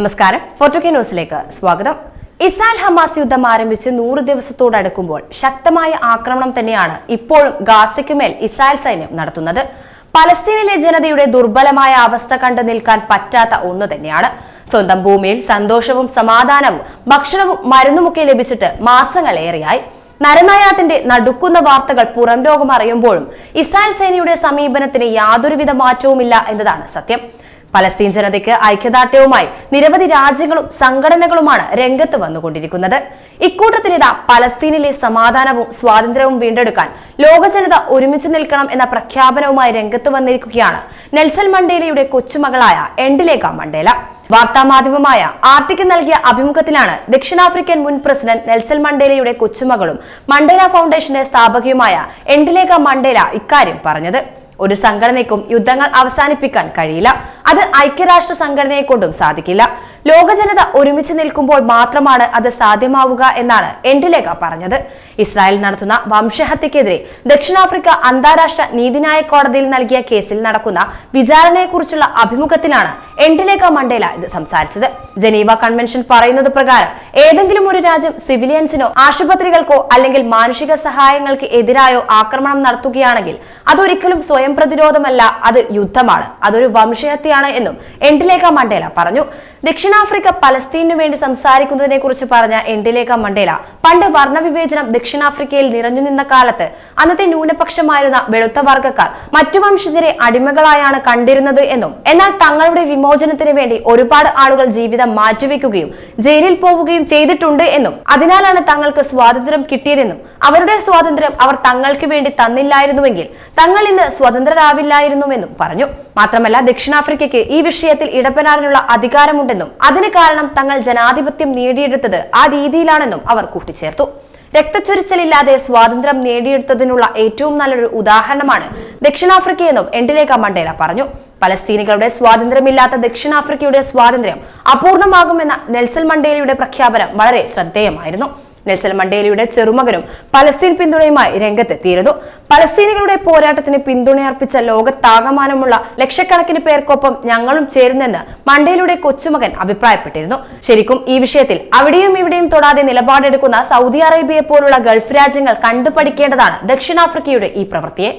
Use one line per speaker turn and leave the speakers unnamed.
നമസ്കാരം. ഫോർട്ടുകെ ന്യൂസിലേക്ക് സ്വാഗതം. ഇസ്രായേൽ ഹമാസ് യുദ്ധം ആരംഭിച്ച് നൂറ് ദിവസത്തോടടുക്കുമ്പോൾ ശക്തമായ ആക്രമണം തന്നെയാണ് ഇപ്പോഴും ഗാസയ്ക്കുമേൽ ഇസ്രായേൽ സൈന്യം നടത്തുന്നത്. പലസ്തീനിലെ ജനതയുടെ ദുർബലമായ അവസ്ഥ കണ്ടു നിൽക്കാൻ പറ്റാത്ത ഒന്ന് തന്നെയാണ്. സ്വന്തം ഭൂമിയിൽ സന്തോഷവും സമാധാനവും ഭക്ഷണവും മരുന്നുമൊക്കെ ലഭിച്ചിട്ട് മാസങ്ങളേറെയായി. നരനായാട്ടിന്റെ നടുക്കുന്ന വാർത്തകൾ പുറം ലോകം അറിയുമ്പോഴും ഇസ്രായേൽ സേനയുടെ സമീപനത്തിന് യാതൊരുവിധ മാറ്റവുമില്ല എന്നതാണ് സത്യം. പലസ്തീൻ ജനതയ്ക്ക് ഐക്യദാർഢ്യവുമായി നിരവധി രാജ്യങ്ങളും സംഘടനകളുമാണ് രംഗത്ത് വന്നുകൊണ്ടിരിക്കുന്നത്. ഇക്കൂട്ടത്തിനിതാ പലസ്തീനിലെ സമാധാനവും സ്വാതന്ത്ര്യവും വീണ്ടെടുക്കാൻ ലോക ജനത ഒരുമിച്ച് നിൽക്കണം എന്ന പ്രഖ്യാപനവുമായി രംഗത്ത് വന്നിരിക്കുകയാണ് നെൽസൺ മണ്ടേലയുടെ കൊച്ചുമകളായ എൻഡിലേക്ക മണ്ടേല. വാർത്താ മാധ്യമമായ ആർട്ടിക്ക് നൽകിയ അഭിമുഖത്തിലാണ് ദക്ഷിണാഫ്രിക്കൻ മുൻ പ്രസിഡന്റ് നെൽസൺ മണ്ടേലയുടെ കൊച്ചുമകളും മണ്ടേല ഫൗണ്ടേഷന്റെ സ്ഥാപകയുമായ എൻഡിലേക മണ്ടേല ഇക്കാര്യം പറഞ്ഞത്. ഒരു സംഘടനയ്ക്കും യുദ്ധങ്ങൾ അവസാനിപ്പിക്കാൻ കഴിയില്ല. അത് ഐക്യരാഷ്ട്ര സംഘടനയെ കൊണ്ടും സാധിക്കില്ല. ലോക ജനത ഒരുമിച്ച് നിൽക്കുമ്പോൾ മാത്രമാണ് അത് സാധ്യമാവുക എന്നാണ് എൻഡിലേഖ പറഞ്ഞത്. ഇസ്രായേൽ നടത്തുന്ന വംശഹത്യക്കെതിരെ ദക്ഷിണാഫ്രിക്ക അന്താരാഷ്ട്ര നീതിന്യായ കോടതിയിൽ നൽകിയ കേസിൽ നടക്കുന്ന വിചാരണയെക്കുറിച്ചുള്ള അഭിമുഖത്തിലാണ് എൻഡിലേഖ മണ്ടേല ഇത് സംസാരിച്ചത്. ജനീവ കൺവെൻഷൻ പറയുന്നത് പ്രകാരം ഏതെങ്കിലും ഒരു രാജ്യം സിവിലിയൻസിനോ ആശുപത്രികൾക്കോ അല്ലെങ്കിൽ മാനുഷിക സഹായങ്ങൾക്ക് എതിരായോ ആക്രമണം നടത്തുകയാണെങ്കിൽ അതൊരിക്കലും സ്വയം പ്രതിരോധമല്ല അത് യുദ്ധമാണ് അതൊരു വംശഹത്യയാണ് എന്നും എൻഡിലേഖ മണ്ടേല പറഞ്ഞു. ദക്ഷിണാഫ്രിക്ക പലസ്തീനു വേണ്ടി സംസാരിക്കുന്നതിനെ കുറിച്ച് പറഞ്ഞ എൻഡിലേക്ക മണ്ടേല. പണ്ട് വർണവിവേചനം ദക്ഷിണാഫ്രിക്കയിൽ നിറഞ്ഞു നിന്ന കാലത്ത് അന്നത്തെ ന്യൂനപക്ഷമായിരുന്ന വെളുത്ത വർഗക്കാർ മറ്റു വംശജരെ അടിമകളായാണ് കണ്ടിരുന്നത് എന്നും എന്നാൽ തങ്ങളുടെ വിമോചനത്തിന് വേണ്ടി ഒരുപാട് ആളുകൾ ജീവിതം മാറ്റിവെക്കുകയും ജയിലിൽ പോവുകയും ചെയ്തിട്ടുണ്ട് എന്നും അതിനാലാണ് തങ്ങൾക്ക് സ്വാതന്ത്ര്യം കിട്ടിയതെന്നും അവരുടെ സ്വാതന്ത്ര്യം അവർ തങ്ങൾക്ക് വേണ്ടി തന്നില്ലായിരുന്നുവെങ്കിൽ തങ്ങൾ ഇന്ന് സ്വതന്ത്രരാവില്ലായിരുന്നുവെന്നും പറഞ്ഞു. മാത്രമല്ല ദക്ഷിണാഫ്രിക്കയ്ക്ക് ഈ വിഷയത്തിൽ ഇടപെടാനുള്ള അധികാരമുണ്ടെന്നും അതിന് കാരണം തങ്ങൾ ജനാധിപത്യം നേടിയെടുത്തത് ആ രീതിയിലാണെന്നും അവർ കൂട്ടിച്ചേർത്തു. രക്തച്ചൊരിച്ചിലില്ലാതെ സ്വാതന്ത്ര്യം നേടിയെടുത്തതിനുള്ള ഏറ്റവും നല്ലൊരു ഉദാഹരണമാണ് ദക്ഷിണാഫ്രിക്കയെന്നും എൻഡിലേക്ക മണ്ടേല പറഞ്ഞു. പലസ്തീനികളുടെ സ്വാതന്ത്ര്യമില്ലാത്ത ദക്ഷിണാഫ്രിക്കയുടെ സ്വാതന്ത്ര്യം അപൂർണമാകുമെന്ന നെൽസൺ മണ്ടേലയുടെ പ്രഖ്യാപനം വളരെ ശ്രദ്ധേയമായിരുന്നു. നെൽസൺ മണ്ടേലിയുടെ ചെറുമകനും പലസ്തീൻ പിന്തുണയുമായി രംഗത്തെത്തിയിരുന്നു. പലസ്തീനികളുടെ പോരാട്ടത്തിന് പിന്തുണയർപ്പിച്ച ലോകത്താകമാനമുള്ള ലക്ഷക്കണക്കിന് പേർക്കൊപ്പം ഞങ്ങളും ചേരുന്നെന്ന് മണ്ടേലിയുടെ കൊച്ചുമകൻ അഭിപ്രായപ്പെട്ടിരുന്നു. ശരിക്കും ഈ വിഷയത്തിൽ അവിടെയും ഇവിടെയും തൊടാതെ നിലപാടെടുക്കുന്ന സൗദി അറേബ്യയെ പോലുള്ള ഗൾഫ് രാജ്യങ്ങൾ കണ്ടുപഠിക്കേണ്ടതാണ് ദക്ഷിണാഫ്രിക്കയുടെ ഈ പ്രവൃത്തിയെ.